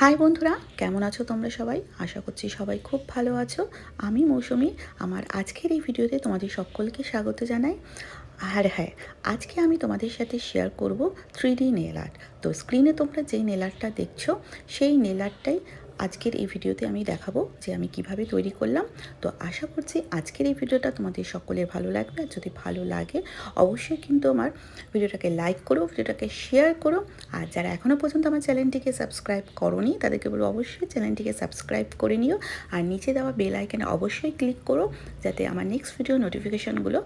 High বন্ধুরা, কেমন আছো তোমরা সবাই? আশা করছি সবাই খুব ভালো আছো। আমি মৌসুমি, আমার আজকের এই ভিডিওতে তোমাদের সকলকে স্বাগত জানাই। আর হ্যাঁ আজকে আমি তোমাদের সাথে শেয়ার করব থ্রি ডি নেল আর্ট তো স্ক্রিনে তোমরা যেই নেল আর্টটা দেখছ, সেই নেল আর্টটাই আজকের এই ভিডিওতে আমি দেখাবো যে আমি কীভাবে তৈরি করলাম। তো আশা করছি আজকের এই ভিডিওটা তোমাদের সকলের ভালো লাগবে। আর যদি ভালো লাগে, অবশ্যই কিন্তু আমার ভিডিওটাকে লাইক করো, ভিডিওটাকে শেয়ার করো। আর যারা এখনও পর্যন্ত আমার চ্যানেলটিকে সাবস্ক্রাইব করোনি, তাদেরকে বলব অবশ্যই চ্যানেলটিকে সাবস্ক্রাইব করে নিও। আর নিচে দেওয়া বেল আইকনে অবশ্যই ক্লিক করো, যাতে আমার নেক্সট ভিডিও নোটিফিকেশানগুলো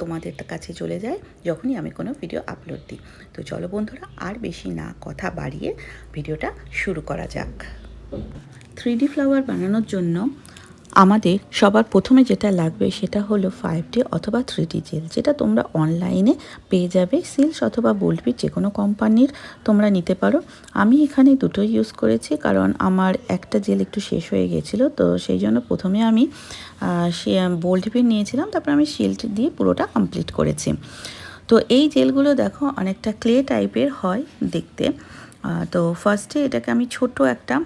তোমাদের কাছে চলে যায় যখনই আমি কোনো ভিডিও আপলোড দিই। তো চলো বন্ধুরা, আর বেশি না, কথা বাড়িয়ে ভিডিওটা শুরু করা যাক। থ্রি ডি ফ্লাওয়ার বানানোর জন্য আমাদের সবার প্রথমে যেটা লাগবে সেটা হলো ফাইভ ডি অথবা থ্রি ডি জেল, যেটা তোমরা অনলাইনে পেয়ে যাবে, সিলস অথবা বোল্টবিট যে কোনো কোম্পানির তোমরা নিতে পারো। আমি এখানে দুটোই ইউজ করেছি, কারণ আমার একটা জেল একটু শেষ হয়ে গেছিল, তো সেই জন্য প্রথমে আমি সে বোল্টবিট নিয়েছিলাম, তারপর আমি শিল্ড দিয়ে পুরোটা কমপ্লিট করেছি। তো এই জেলগুলো দেখো অনেকটা ক্লে টাইপের হয় দেখতে। তো ফার্স্টে এটাকে আমি ছোট একটা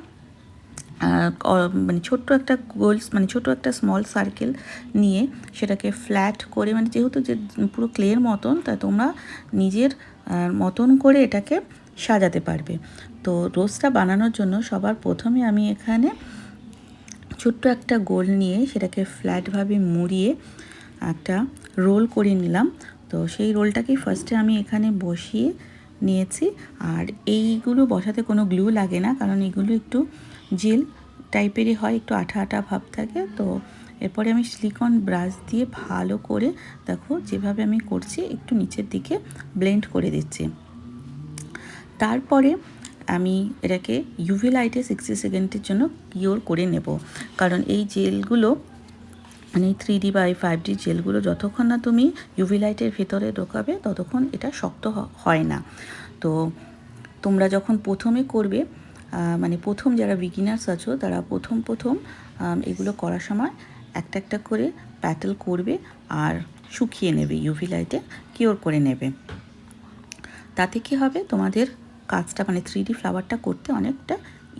মানে ছোট্ট একটা গোলস মানে ছোট একটা স্মল সার্কেল নিয়ে সেটাকে ফ্ল্যাট করে মানে যেহেতু যে পুরো ক্লের মতন, তা তোমরা নিজের মতন করে এটাকে সাজাতে পারবে। তো রোজটা বানানোর জন্য সবার প্রথমে আমি এখানে ছোট্ট একটা গোল নিয়ে সেটাকে ফ্ল্যাটভাবে মুড়িয়ে একটা রোল করে নিলাম। তো সেই রোলটাকেই ফার্স্টে আমি এখানে বসিয়ে নিয়েছি। আর এইগুলো বসাতে কোনো গ্লু লাগে না, কারণ এগুলো একটু জেল টাইপেরই হয়, একটু আঠা আঠা ভাব থাকে। তো এরপরে আমি সিলিকন ব্রাশ দিয়ে ভালো করে দেখো যেভাবে আমি করছি, একটু নিচের দিকে ব্লেন্ড করে দিচ্ছি। তারপরে আমি এটাকে ইউভি লাইটে সিক্সটি সেকেন্ডের জন্য কিওর করে নেব। কারণ এই জেলগুলো মানে থ্রি ডি বা এই ফাইভ ডি জেলগুলো যতক্ষণ না তুমি ইউভি লাইটের ভেতরে ঢোকাবে, ততক্ষণ এটা শক্ত হয় না। তো তোমরা যখন প্রথমে করবে মানে প্রথম যারা বিগিনার্স আছো, তারা প্রথম প্রথম এগুলো করার সময় একটা একটা করে প্যাটেল করবে আর শুকিয়ে নেবে ইউভি লাইটে কিওর করে নেবে। তাতে কি হবে? তোমাদের কাজটা মানে থ্রি ডি ফ্লাওয়ারটা করতে অনেকটা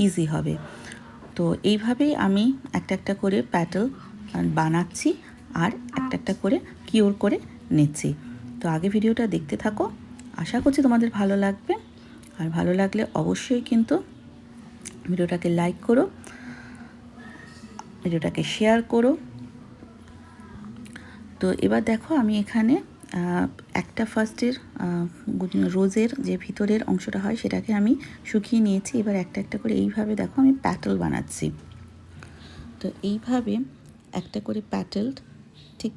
ইজি হবে। তো এইভাবেই আমি একটা একটা করে প্যাটেল বানাচ্ছি আর একটা একটা করে কিওর করে নিচ্ছি। তো আগে ভিডিওটা দেখতে থাকো। আশা করছি তোমাদের ভালো লাগবে। আর ভালো লাগলে অবশ্যই কিন্তু ভিডিওটাকে লাইক করো, ভিডিওটাকে শেয়ার করো। তো এবার দেখো আমি এখানে একটা ফার্স্টের রোজের যে ভিতরের অংশটা হয় সেটাকে আমি শুকিয়ে নিয়েছি। এবার একটা একটা করে এইভাবে দেখো আমি প্যাটেল বানাচ্ছি। তো এইভাবে একটা করে প্যাটেল ঠিক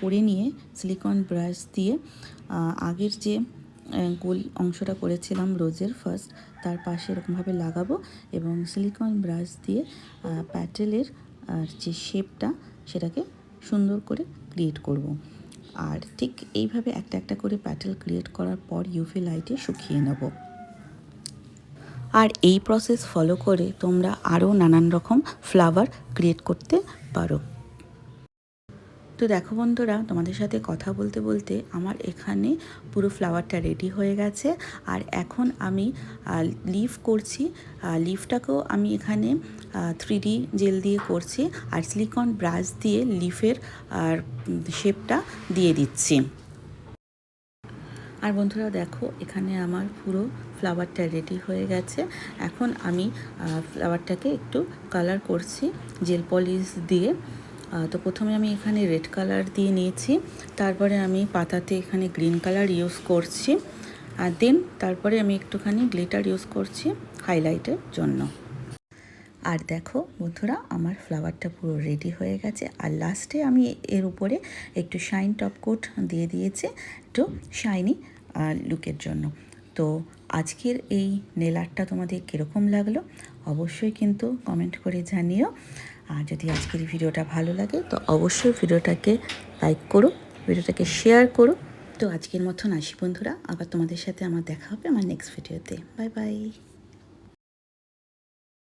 করে নিয়ে সিলিকন ব্রাশ দিয়ে আগের যে গোল অংশটা করেছিলাম রোজের ফার্স্ট তার পাশে এরকমভাবে লাগাবো এবং সিলিকন ব্রাশ দিয়ে প্যাটেলের যে শেপটা সেটাকে সুন্দর করে ক্রিয়েট করব। আর ঠিক এইভাবে একটা একটা করে প্যাটেল ক্রিয়েট করার পর ইউভি লাইটে শুকিয়ে নেব আর এই প্রসেস ফলো করে তোমরা আরও নানান রকম ফ্লাওয়ার ক্রিয়েট করতে পারো তো দেখো বন্ধুরা, তোমাদের সাথে কথা বলতে বলতে আমার এখানে পুরো ফ্লাওয়ারটা রেডি হয়ে গেছে। আর এখন আমি লিফ করছি। লিফটাকেও আমি এখানে থ্রি জেল দিয়ে করছি। আর সিলিকন ব্রাশ দিয়ে লিফের আর শেপটা দিয়ে দিচ্ছি। আর বন্ধুরা দেখো, এখানে আমার পুরো ফ্লাওয়ারটা রেডি হয়ে গেছে। এখন আমি ফ্লাওয়ারটাকে একটু কালার করছি জেল পলিশ দিয়ে। তো প্রথমে আমি এখানে রেড কালার দিয়ে নিয়েছি, তারপরে আমি পাতাতে এখানে গ্রিন কালার ইউজ করছি, আর দেন তারপরে আমি একটুখানি গ্লিটার ইউজ করছি হাইলাইটের জন্য। আর দেখো বন্ধুরা, আমার ফ্লাওয়ারটা পুরো রেডি হয়ে গেছে, আর লাস্টে আমি এর উপরে একটু শাইন টপ কোট দিয়ে দিয়েছি একটু শাইনি লুকের জন্য। তো আজকের এই নেলারটা তোমাদের কীরকম লাগল, অবশ্যই কিন্তু কমেন্ট করে জানিও। আর যদি আজকের ভিডিওটা ভালো লাগে, তো অবশ্যই ভিডিওটাকে লাইক করো, ভিডিওটাকে শেয়ার করো। তো আজকের মতন আসি বন্ধুরা, আবার তোমাদের সাথে আমার দেখা হবে আমার নেক্সট ভিডিওতে বাই বাই